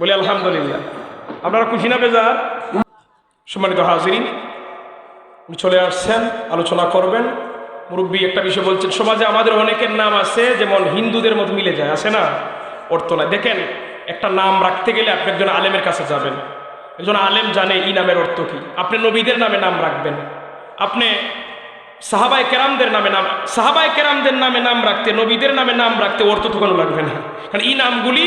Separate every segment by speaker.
Speaker 1: বলি, আলহামদুলিল্লাহ। আপনারা খুশি না বেজার? সম্মানিত হাজিরিন, উনি চলে আসছেন, আলোচনা করবেন। মুরব্বী একটা বিষয় বলছেন, সমাজে আমাদের অনেকের নাম আছে যেমন হিন্দুদের মতো মিলে যায়, আছে না? অর্থ না দেখেন, একটা নাম রাখতে গেলে আপনি একজন আলেমের কাছে যাবেন। একজন আলেম জানে এই নামের অর্থ কি। আপনি নবীদের নামে নাম রাখবেন। আপনি সাহাবায় কেরামদের নামে নাম, সাহাবায় কেরামদের নামে নাম রাখতে, নবীদের নামে নাম রাখতে অর্থ তো কোনো লাগবে না। কারণ এই নামগুলি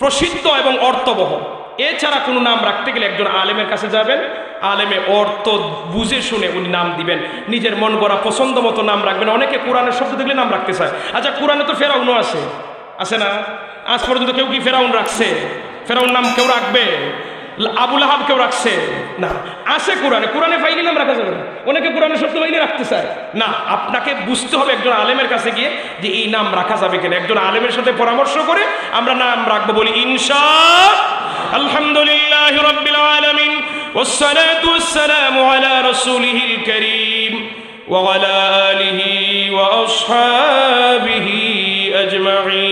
Speaker 1: প্রসিদ্ধ এবং অর্থবহ। এছাড়া কোনো নাম রাখতে গেলে একজন আলেমের কাছে যাবেন, আলেমে অর্থ বুঝে শুনে উনি নাম দিবেন। নিজের মন গড়া পছন্দ মতো নাম রাখবেন। অনেকে কোরআনের শব্দ দেখলে নাম রাখতে চায়। আচ্ছা কোরআনে তো ফেরাউনও আছে। আছে না? আজ পর্যন্ত কেউ কি ফেরাউন রাখছে? ফেরাউন নাম কেউ রাখবে? আবুল আহাব কেউ রাখছে না আছে কোরআনে কোরআনে ফাইলি নাম রাখা যাবে না অনেকে কোরআনের শব্দ ফাইলি রাখতে চায় না আপনাকে বুঝতে হবে একজন আলেমের কাছে গিয়ে যে এই নাম রাখা যাবে কিনা একজন আলেমের সাথে পরামর্শ করে আমরা নাম রাখবো বলি ইনশা আলহামদুলিল্লাহ রব্বিল আলামিন والصلاة والسلام على رسوله الكريم وعلى آله وأصحابه أجمعين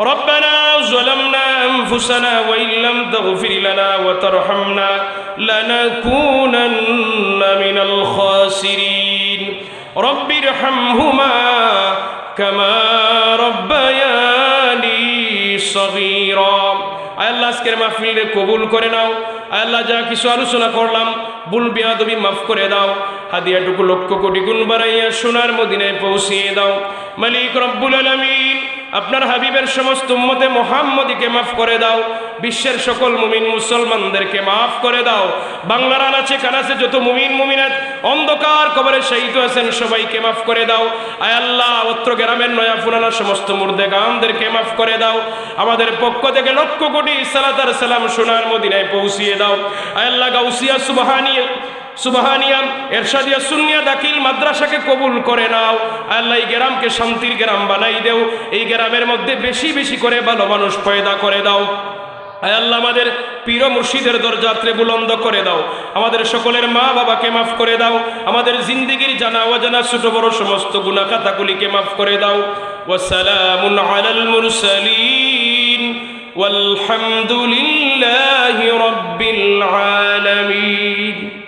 Speaker 1: ربنا ظلمنا أنفسنا وإن لم تغفر لنا وترحمنا لنكونن من الخاسرين رب ارحمهما كما ربياني صغيرا আল্লাহ আজকের মাহফিলে কবুল করে নাও আল্লাহ যা কিছু আলোচনা করলাম ভুল বেয়াদবি মাফ করে দাও হাদিয়াটুকু লক্ষ কোটি গুণ বাড়াইয়া সোনার মদিনায় পৌঁছিয়ে দাও মালিক রব্বুল আলমিন আপনার হাবিবের সমস্ত উম্মতে মোহাম্মদীকে মাফ করে দাও, বিশ্বের সকল মুমিন মুসলমানদেরকে মাফ করে দাও। বাংলার আনাচে কানাচে যত মুমিন মুমিনাত অন্ধকার কবরে শহীদ আছেন সবাইকে মাফ করে দাও। আয় আল্লাহ, অত্র গ্রামের নয়া ফুরানা সমস্ত মুর্দে গামদেরকে মাফ করে দাও। আমাদের পক্ষ থেকে লক্ষ কোটি সালাতার সালাম সোনার মদিনায় পৌঁছিয়ে দাও। আয় আল্লাহ, গাউসিয়া সুবাহানিয়া সুবাহানিয়াম এরশাদিয়া সুন্নিয়া দাখিল মাদ্রাসাকে কবুল করে নাও আল্লাহ এই গ্রামকে শান্তির গ্রাম বানাই দেও এই গ্রামের মধ্যে বেশি বেশি করে ভালো মানুষ পয়দা করে দাও আয় আল্লাহ আমাদের পীর মুর্শিদের দরজাত্রে বুলন্দ করে দাও আমাদের সকলের মা বাবাকে মাফ করে দাও আমাদের জিন্দিগির জানা অজানা ছোট বড় সমস্ত গুণা খাতাগুলিকে মাফ করে দাও ওয়াসালামুন আলাল মুরসালিন والحمد لله رب العالمين